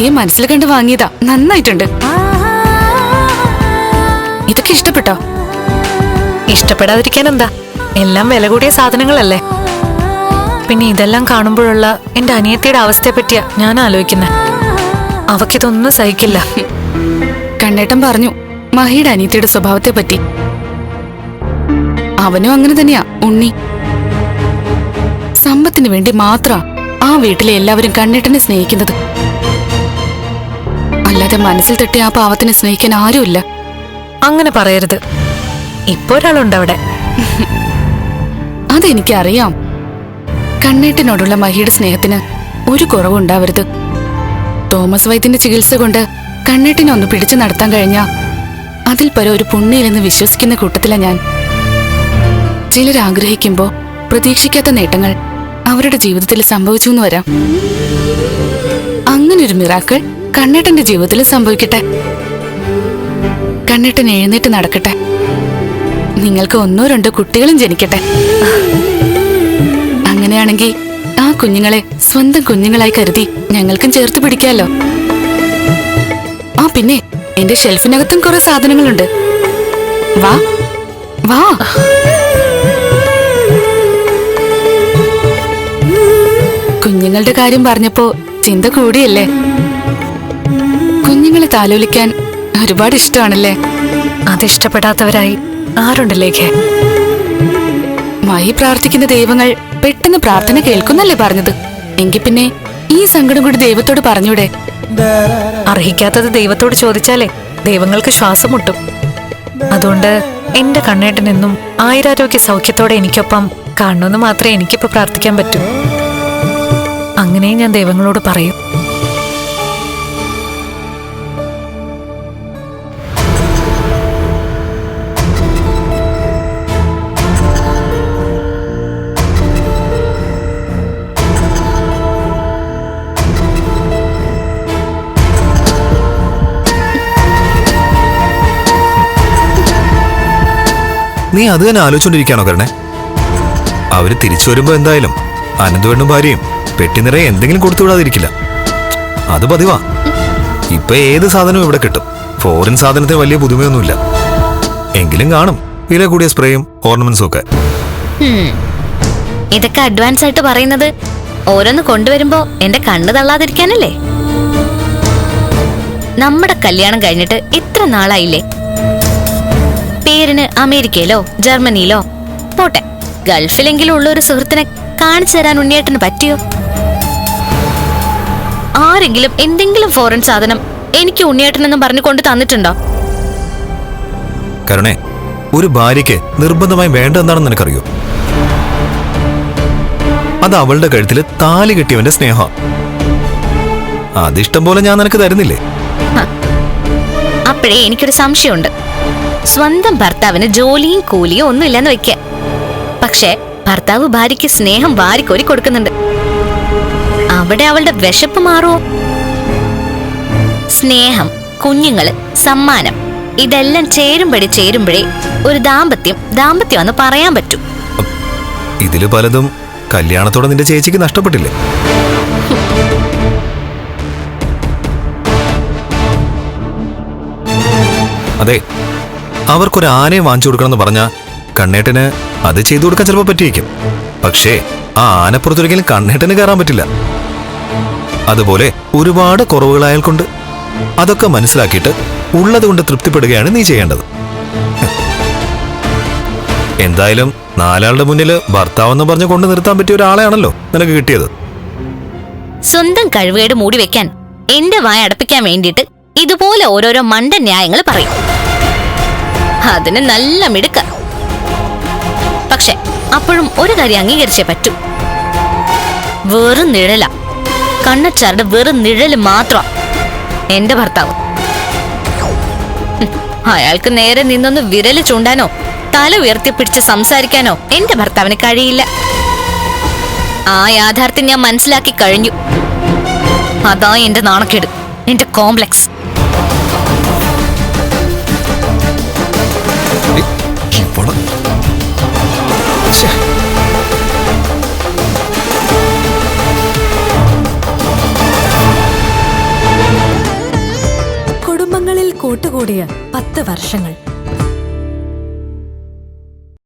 മഹിയെ മനസ്സിൽ കണ്ട് വാങ്ങിയതാ. നന്നായിട്ടുണ്ട്. ഇതൊക്കെ ഇഷ്ടപ്പെട്ടോ? ഇഷ്ടപ്പെടാതിരിക്കാൻ എന്താ? എല്ലാം വില കൂടിയ സാധനങ്ങളല്ലേ? പിന്നെ ഇതെല്ലാം കാണുമ്പോഴുള്ള എന്റെ അനിയത്തിയുടെ അവസ്ഥയെ പറ്റിയാ ഞാൻ ആലോചിക്കുന്നത് അവക്കിതൊന്നും സഹിക്കില്ല. കണ്ണേട്ടൻ പറഞ്ഞു മഹിയുടെ അനിയത്തിയുടെ സ്വഭാവത്തെ പറ്റി. അവനും അങ്ങനെ തന്നെയാ ഉണ്ണി. സമ്പത്തിന് വേണ്ടി മാത്ര ആ വീട്ടിലെ എല്ലാവരും കണ്ണേട്ടനെ സ്നേഹിക്കുന്നത്. അല്ലാതെ മനസ്സിൽ തട്ടി ആ പാവത്തിനെ സ്നേഹിക്കാൻ ആരുമില്ല. അങ്ങനെ പറയരുത്. ഇപ്പൊ ഒരാളുണ്ട് അവിടെ. അതെനിക്കറിയാം. കണ്ണേട്ടനോടുള്ള മഹിയുടെ സ്നേഹത്തിന് ഒരു കുറവുണ്ടാവരുത്. തോമസ് വൈദ്യന്റെ ചികിത്സ കൊണ്ട് കണ്ണേട്ടിനെ ഒന്ന് പിടിച്ചു നടത്താൻ കഴിഞ്ഞ അതിൽ പരം ഒരു പുണ്യയിലെന്ന് വിശ്വസിക്കുന്ന കൂട്ടത്തില ഞാൻ. ചിലർ ആഗ്രഹിക്കുമ്പോ പ്രതീക്ഷിക്കാത്ത നേട്ടങ്ങൾ അവരുടെ ജീവിതത്തിൽ സംഭവിച്ചു എന്ന് വരാം. അങ്ങനൊരു മിറാക്കൾ കണ്ണേട്ടന്റെ ജീവിതത്തിൽ സംഭവിക്കട്ടെ. കണ്ണേട്ടൻ എഴുന്നേറ്റ് നടക്കട്ടെ. നിങ്ങൾക്ക് ഒന്നോ രണ്ടോ കുട്ടികളും ജനിക്കട്ടെ. അങ്ങനെയാണെങ്കിൽ ആ കുഞ്ഞുങ്ങളെ സ്വന്തം കുഞ്ഞുങ്ങളായി കരുതി ഞങ്ങൾക്കും ചേർത്ത് പിടിക്കാമല്ലോ ആ പിന്നെ എന്റെ ഷെൽഫിനകത്തും കുറെ സാധനങ്ങളുണ്ട്. വാ വാ. കുഞ്ഞുങ്ങളുടെ കാര്യം പറഞ്ഞപ്പോ ചിന്ത കൂടിയല്ലേ? കുഞ്ഞുങ്ങളെ താലോലിക്കാൻ ഒരുപാട് ഇഷ്ടമാണല്ലേ? അതിഷ്ടപ്പെടാത്തവരായി ഇഷ്ടപ്പെടാത്തവരായി ആരുണ്ടല്ലേ മായി പ്രാർത്ഥിക്കുന്ന ദൈവങ്ങൾ പെട്ടെന്ന് പ്രാർത്ഥന കേൾക്കുന്നല്ലേ പറഞ്ഞത്? എങ്കിൽ പിന്നെ ഈ സങ്കടം കൂടി ദൈവത്തോട് പറഞ്ഞൂടെ? അർഹിക്കാത്തത് ദൈവത്തോട് ചോദിച്ചാലേ ദൈവങ്ങൾക്ക് ശ്വാസം മുട്ടും അതുകൊണ്ട് എന്റെ കണ്ണേട്ടനെന്നും ആയിരാരോഗ്യ സൗഖ്യത്തോടെ എനിക്കൊപ്പം കാണണമെന്ന് മാത്രമേ എനിക്കിപ്പോ പ്രാർത്ഥിക്കാൻ പറ്റൂ. അങ്ങനെയും ഞാൻ ദൈവങ്ങളോട് പറയും. നീ അത് തന്നെ ആലോചിച്ചോണ്ടിരിക്കാണോ കരണേ? അവർ തിരിച്ചു വരുമ്പോ എന്തായാലും അനന്തുവേണ്ടും ഭാര്യയും പെട്ടി നിറയെ എന്തെങ്കിലും കൊടുത്തു വിടാതിരിക്കില്ല. അത് പതിവാ. ഇപ്പൊ ഏത് സാധനവും ഇവിടെ കിട്ടും. ഫോറിൻ സാധനത്തിന് വലിയ പുതുമയൊന്നുമില്ല. എങ്കിലും കാണും. വില കൂടിയ സ്പ്രേയും ഓർണമെന്റ്സും ഒക്കെ. ഇതൊക്കെ അഡ്വാൻസ് ആയിട്ട് പറയുന്നത് ഓരോന്ന് കൊണ്ടുവരുമ്പോ എന്റെ കണ്ണ് തള്ളാതിരിക്കാനല്ലേ? നമ്മുടെ കല്യാണം കഴിഞ്ഞിട്ട് ഇത്ര നാളായില്ലേ? പേരിന് അമേരിക്കയിലോ ജർമ്മനിയിലോ? പോട്ടെ ഗൾഫിലെങ്കിലും ഉള്ള ഒരു സുഹൃത്തിനെ കാണിച്ചു തരാൻ ഉണ്ണിയേട്ടന് പറ്റിയോ? ആരെങ്കിലും എന്തെങ്കിലും ഫോറിൻ സാധനം എനിക്ക് ഉണ്ണിയേട്ടനെന്ന് പറഞ്ഞു കൊണ്ട് തന്നിട്ടുണ്ടോ? കരുണേ ഒരു ഭാര്യയ്ക്ക് നിർബന്ധമായി വേണ്ടെന്നാണെന്ന് നിനക്കറിയോ? അത് അവളുടെ കഴുത്തിൽ താലി കെട്ടിയവന്റെ സ്നേഹം. അതിഷ്ടം പോലെ ഞാൻ നിനക്ക് തരുന്നില്ലേ? അപ്പോഴേ എനിക്കൊരു സംശയമുണ്ട്. സ്വന്തം ഭർത്താവിന് ജോലിയും കൂലിയും ഒന്നുമില്ലെന്ന് വെക്ക പക്ഷേ ഭർത്താവ് ഭാര്യയ്ക്ക് സ്നേഹം വാരിക്കോരി കൊടുക്കുന്നുണ്ട്. അവിടെ അവളുടെ വിശപ്പ് മാറുമോ സ്നേഹം കുഞ്ഞുങ്ങൾ സമ്മാനം ഇതെല്ലാം ചേരുമ്പടി ചേരുമ്പഴേ ഒരു ദാമ്പത്യം ദാമ്പത്യമാണെന്ന് പറയാൻ പറ്റൂ. ഇതിൽ പലതും കല്യാണത്തോടെ നിന്റെ ചേച്ചിക്ക് നഷ്ടപ്പെട്ടില്ലേ? അതെ അവർക്കൊരു ആനയെ വാങ്ങിച്ചു കൊടുക്കണം എന്ന് പറഞ്ഞാൽ കണ്ണേട്ടന് അത് ചെയ്തു കൊടുക്കാൻ ചിലപ്പോൾ പറ്റിയേക്കും. പക്ഷേ ആ ആനപ്പുറത്തൊരിക്കലും കണ്ണേട്ടന് കയറാൻ പറ്റില്ല. അതുപോലെ ഒരുപാട് കുറവുകൾ അയാൾക്കുണ്ട് അതൊക്കെ മനസ്സിലാക്കിയിട്ട് ഉള്ളത് കൊണ്ട് തൃപ്തിപ്പെടുകയാണ് നീ ചെയ്യേണ്ടത്. എന്തായാലും നാലാളുടെ മുന്നിൽ ഭർത്താവെന്ന് പറഞ്ഞ് കൊണ്ട് നിർത്താൻ പറ്റിയ ഒരാളെയാണല്ലോ നിനക്ക് കിട്ടിയത്. സ്വന്തം കഴിവുകേട് മൂടി വെക്കാൻ എന്റെ വായ അടപ്പിക്കാൻ വേണ്ടിയിട്ട് ഇതുപോലെ ഓരോരോ മണ്ട ന്യായങ്ങൾ പറയും. അതിന് നല്ല മിടുക്ക. പക്ഷെ അപ്പോഴും ഒരു കാര്യം അംഗീകരിച്ചേ പറ്റൂ. വെറും നിഴല. കണ്ണച്ചാരുടെ വെറും നിഴൽ മാത്രം എന്റെ ഭർത്താവ്. അയാൾക്ക് നേരെ നിന്നൊന്ന് വിരൽ ചൂണ്ടാനോ തല ഉയർത്തി ഉയർത്തിപ്പിടിച്ച് സംസാരിക്കാനോ എന്റെ ഭർത്താവിന് കഴിയില്ല. ആ യാഥാർത്ഥ്യം ഞാൻ മനസ്സിലാക്കി കഴിഞ്ഞു. അതാ എന്റെ നാണക്കേട് എന്റെ കോംപ്ലക്സ്. കൂട്ടുകൂടിയ പത്ത് വർഷങ്ങൾ.